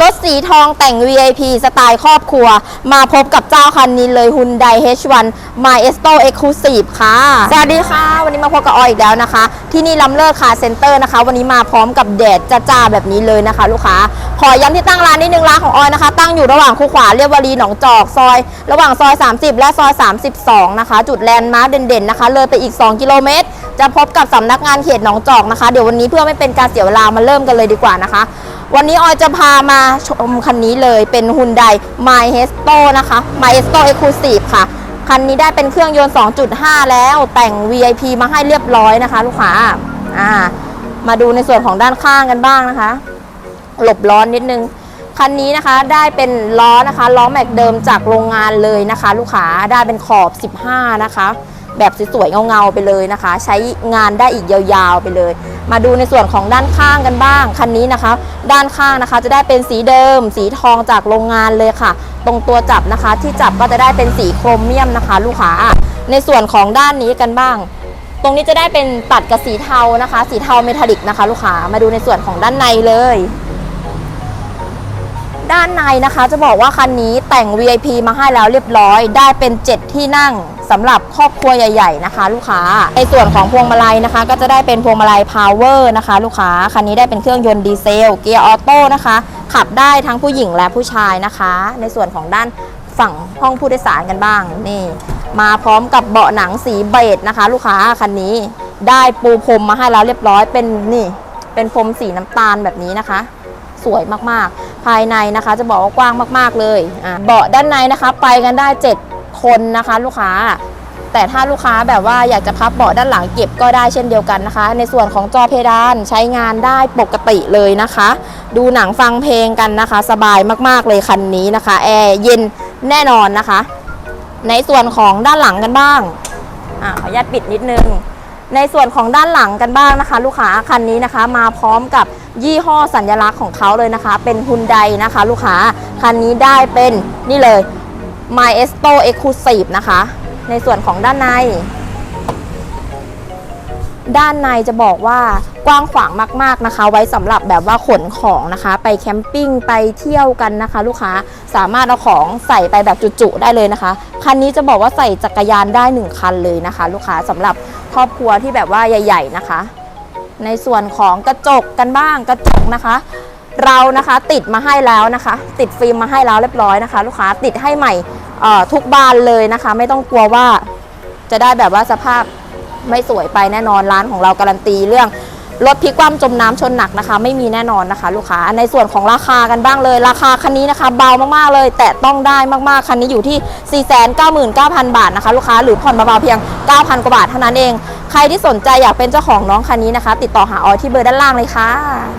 รถสีทองแต่ง VIP สไตล์ครอบครัว มาพบกับเจ้าคันนี้เลย Hyundai H1 Maestro Exclusive ค่ะ สวัสดีค่ะ วันนี้มาพบกับออยอีกแล้วนะคะ ที่นี่ลำเลิศคาเซ็นเตอร์นะคะ วันนี้มาพร้อมกับแดดจ้าๆแบบนี้เลยนะคะ ลูกค้า ขอย้ำที่ตั้งร้านนิดนึงร้านของออยนะคะ ตั้งอยู่ระหว่างคูขวาเรียบวารีหนองจอกซอย ระหว่างซอย 30 และซอย 32 นะคะ จุดแลนด์มาร์คเด่นๆนะคะ เลยไปอีก 2 กิโลเมตร จะพบกับสำนักงานเขตหนองจอกนะคะ เดี๋ยววันนี้เพื่อไม่เป็นการเสียเวลามาเริ่มกันเลยดีกว่านะคะ วันนี้ออยจะพามาชมคันนี้เลยเป็น Hyundai Maestro นะคะ Maestro Exclusive ค่ะ คันนี้ได้เป็นเครื่องยนต์ 2.5 แล้วแต่ง VIP มาให้เรียบร้อยนะคะ ลูกค้าอ่ามาดูในส่วนของด้านข้างกันบ้างนะคะ หลบร้อนนิดนึงคันนี้นะคะได้เป็นล้อนะคะล้อแม็กเดิมจากโรงงานเลยนะคะ ลูกค้าได้เป็นขอบ 15 นะคะ แบบสวยๆเงาๆไปเลยนะคะ ใช้งานได้อีกยาวๆไปเลย มาดูในส่วนของด้านข้างกันบ้างคันนี้นะคะ ด้านข้างนะคะจะได้เป็นสีเดิม สีทองจากโรงงานเลยค่ะ ตรงตัวจับนะคะ ที่จับก็จะได้เป็นสีโครเมียมนะคะ ลูกค้าในส่วนของด้านนี้กันบ้าง ตรงนี้จะได้เป็นตัดกับสีเทานะคะ สีเทาเมทัลลิกนะคะ ลูกค้ามาดูในส่วนของด้านในเลย ด้านในนะคะจะบอกว่าคันนี้แต่ง VIP มาให้แล้วเรียบร้อย ได้เป็น 7 ที่นั่งสำหรับครอบครัวใหญ่ ๆ นะคะ ลูกค้า ในส่วนของพวงมาลัยนะคะ ก็จะได้เป็นพวงมาลัย Power นะคะ ลูกค้า คันนี้ได้เป็นเครื่องยนต์ดีเซล เกียร์ออโต้นะคะ ขับได้ทั้งผู้หญิงและผู้ชายนะคะ ในส่วนของด้านฝั่งห้องผู้โดยสารกันบ้างนี่ มาพร้อมกับเบาะหนังสีเบจนะคะ ลูกค้าคันนี้ได้ปูพรมมาให้แล้วเรียบร้อยเป็นนี่ เป็นพรมสีน้ำตาลแบบนี้นะคะ สวยมากๆายในนะคะ จะบอกว่ากว้างมากๆเลยเบาะด้านในนะคะ ไปกันได้ 7 คนนะคะ ลูกค้า แต่ถ้าลูกค้าแบบว่าอยากจะพับเบาะด้านหลังเก็บก็ได้เช่นเดียวกันนะคะ ในส่วนของจอเพดานใช้งานได้ปกติเลยนะคะ ดูหนังฟังเพลงกันนะคะ สบายมากๆเลยคันนี้นะคะแอร์เย็นแน่นอนนะคะ ในส่วนของด้านหลังกันบ้างอะขออนุญาตปิดนิดนึง ในส่วนของด้านหลังกันบ้างนะคะ ลูกค้าคันนี้นะคะ มาพร้อมกับยี่ห้อสัญลักษณ์ของเขาเลยนะคะ เป็นฮุนไดนะคะ ลูกค้าคันนี้ได้เป็นนี่เลย m y e s t o Exclusive นะคะ ในส่วนของด้านใน ด้านในจะบอกว่ากว้างขวางมากๆนะคะ ไว้สำหรับแบบว่าขนของนะคะ ไปแคมปิ้งไปเที่ยวกันนะคะ ลูกค้าสามารถเอาของใส่ไปแบบจุๆได้เลยนะคะ คันนี้จะบอกว่าใส่จักรยานได้ 1 คันเลยนะคะ ลูกค้าสำหรับครอบครัวที่แบบว่าใหญ่ ๆนะคะ ในส่วนของกระจกกันบ้างกระจกนะคะ เรานะคะติดมาให้แล้วนะคะ ติดฟิล์มมาให้แล้วเรียบร้อยนะคะ ลูกค้าติดให้ใหม่ทุกบานเลยนะคะ ไม่ต้องกลัวว่าจะได้แบบว่าสภาพ ไม่สวยไปแน่นอนร้านของเราการันตีเรื่องรถพลิกคว่ำจมน้ำชนหนักนะคะ ไม่มีแน่นอนนะคะ ลูกค้าในส่วนของราคากันบ้างเลย ราคาคันนี้นะคะ เบามากๆเลย แต่ต้องได้มากๆคันนี้อยู่ที่ 499,000 บาทนะคะ ลูกค้าหรือผ่อนเบาๆเพียง 9,000 กว่าบาทเท่านั้นเอง ใครที่สนใจอยากเป็นเจ้าของน้องคันนี้นะคะ ติดต่อหาออยที่เบอร์ด้านล่างเลยค่ะ